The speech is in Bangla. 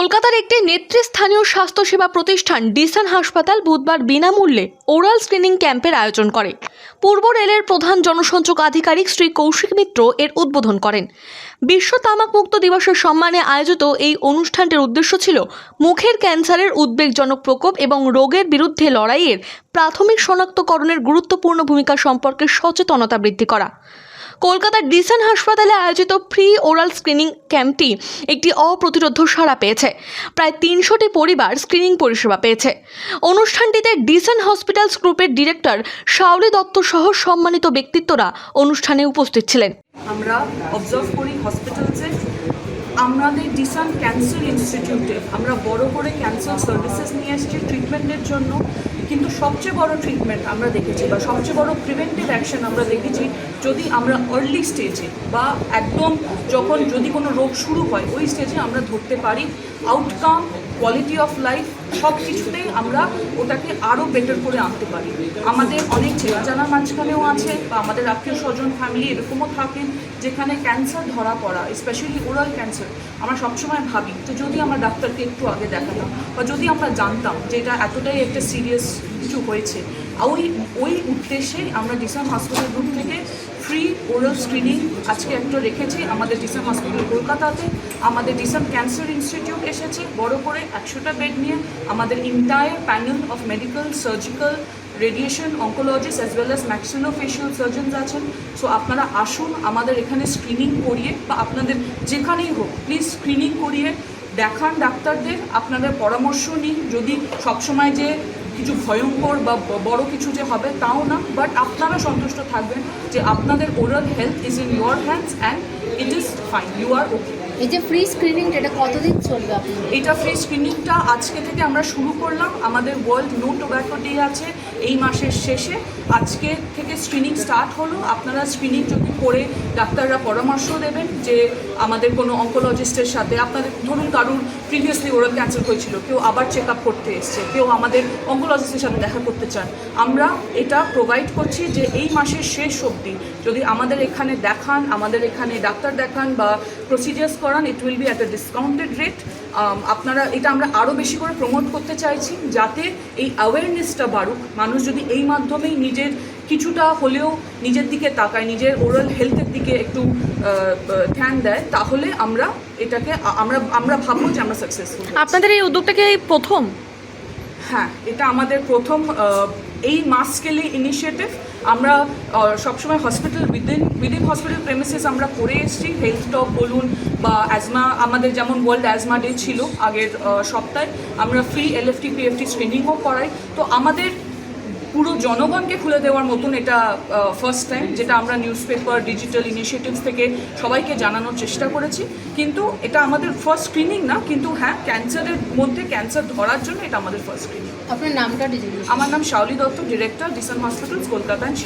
কলকাতার একটি নেতৃস্থানীয় স্বাস্থ্যসেবা প্রতিষ্ঠান ডিসান হাসপাতাল বুধবার বিনামূল্যে ওরাল স্ক্রিনিং ক্যাম্পের আয়োজন করে। পূর্ব রেলের প্রধান জনসংযোগ আধিকারিক শ্রী কৌশিক মিত্র এর উদ্বোধন করেন। বিশ্ব তামাক মুক্ত দিবসের সম্মানে আয়োজিত এই অনুষ্ঠানটির উদ্দেশ্য ছিল মুখের ক্যান্সারের উদ্বেগজনক প্রকোপ এবং রোগের বিরুদ্ধে লড়াইয়ের প্রাথমিক শনাক্তকরণের গুরুত্বপূর্ণ ভূমিকা সম্পর্কে সচেতনতা বৃদ্ধি করা। কলকাতার ডিসান হাসপাতালে আয়োজিত ফ্রি ওরাল স্ক্রিনিং ক্যাম্পটি একটি অপ্রতিরোধ সাড়া পেয়েছে। প্রায় তিনশোটি পরিবার স্ক্রিনিং পরিষেবা পেয়েছে। অনুষ্ঠানটিতে ডিসান হসপিটালস গ্রুপের ডিরেক্টর শাওলি দত্ত সহ সম্মানিত ব্যক্তিত্বরা অনুষ্ঠানে উপস্থিত ছিলেন। আমরা অবজার্ভ করি হসপিটালসে আমাদের ডিসান ক্যান্সার ইনস্টিটিউটে আমরা বড় করে ক্যান্সার সার্ভিসেস নিয়ে এসেছি ট্রিটমেন্টের জন্য। কিন্তু সবচেয়ে বড় ট্রিটমেন্ট আমরা দেখেছি বা সবচেয়ে বড় প্রিভেন্টিভ অ্যাকশন আমরা দেখেছি যদি আমরা আর্লি স্টেজে বা একদম যখন যদি কোনো রোগ শুরু হয়, ওই স্টেজে আমরা ধরতে পারি আউটকাম কোয়ালিটি অফ লাইফ সব কিছুতেই আমরা ওটাকে আরও বেটার করে আনতে পারি। আমাদের অনেক চেনাজানার মাঝখানেও আছে বা আমাদের আত্মীয় স্বজন ফ্যামিলি এরকমও থাকেন যেখানে ক্যান্সার ধরা পড়া স্পেশালি ওরাল ক্যান্সার আমরা সবসময় ভাবি যে যদি আমরা ডাক্তারকে একটু আগে দেখাতাম বা যদি আমরা জানতাম যে এটা এতটাই একটা সিরিয়াস কিছু হয়েছে ওই ওই উদ্দেশ্যে আমরা ডিসাম হসপিটাল গ্রুপ থেকে ফ্রি ওরাল স্ক্রিনিং আজকে একটা রেখেছি আমাদের ডিসাম হসপিটাল কলকাতাতে, আমাদের ডিসাম ক্যান্সার ইনস্টিটিউট এসেছে বড় করে একশোটা বেড নিয়ে, আমাদের entire panel of medical surgical radiation oncologists as well as maxillofacial surgeons আছেন। সো আপনারা আসুন আমাদের এখানে স্ক্রিনিং করিয়ে বা আপনাদের যেখানেই হোক প্লিজ স্ক্রিনিং করিয়ে দেখান ডাক্তারদের, আপনাদের পরামর্শ নিন। যদি সবসময় যে কিছু ভয়ঙ্কর বা বড় কিছু যে হবে তাও না বাট আপনারা সন্তুষ্ট থাকবেন যে আপনাদের oral health is in your hands and it is fine you are okay এই যে ফ্রি স্ক্রিনিং এটা কতদিন চলবে এটা ফ্রি স্ক্রিনিংটা আজকে থেকে আমরা শুরু করলাম। আমাদের ওয়ার্ল্ড নো টোব্যাকো ডে আছে এই মাসের শেষে। আজকে থেকে স্ক্রিনিং স্টার্ট হলো। আপনারা স্ক্রিনিং যদি করে ডাক্তাররা পরামর্শ দেবেন যে আমাদের কোনো অঙ্কোলজিস্টের সাথে, আপনাদের ধরুন কারুর প্রিভিয়াসলি ওরাল ক্যান্সার হয়েছিল, কেউ আবার চেক আপ করতে এসছে, কেউ আমাদের অঙ্কোলজিস্টের সাথে দেখা করতে চান। আমরা এটা প্রোভাইড করছি যে এই মাসের শেষ অবধি যদি আমাদের এখানে দেখান, আমাদের এখানে ডাক্তার দেখান বা প্রসিডিয়ার্স করান it will be at a discounted rate আপনারা এটা আমরা আরও বেশি করে প্রমোট করতে চাইছি যাতে এই অ্যাওয়ারনেসটা বাড়ুক। মানুষ যদি এই মাধ্যমেই নিজের কিছুটা হলেও নিজের দিকে তাকায় নিজের ওরাল হেলথের দিকে একটু ধ্যান দেয় তাহলে আমরা এটাকে আমরা আমরা ভাববো যে আমরা সাকসেসফুল আপনাদের এই উদ্যোগটাকে প্রথম? হ্যাঁ এটা আমাদের প্রথম এই মাস ইনিশিয়েটিভ আমরা সবসময় hospital within within hospital premises আমরা করে এসেছি। হেলথ টপ বলুন বা অ্যাজমা আমাদের যেমন ওয়ার্ল্ড অ্যাজমা ডে ছিল আগের সপ্তাহে, আমরা ফ্রি এলএফটি পিএফটি স্ক্রিনিংও করাই। তো আমাদের পুরো জনগণকে খুলে দেওয়ার মতন এটা ফার্স্ট টাইম যেটা আমরা নিউজ পেপার ডিজিটাল ইনিশিয়েটিভস থেকে সবাইকে জানানোর চেষ্টা করেছি। কিন্তু এটা আমাদের ফার্স্ট স্ক্রিনিং না কিন্তু হ্যাঁ ক্যান্সারের মধ্যে ক্যান্সার ধরার জন্য এটা আমাদের ফার্স্ট স্ক্রিনিং আপনার নামটা আমার নাম Shaoli Dutta director Desun hospital Kolkata and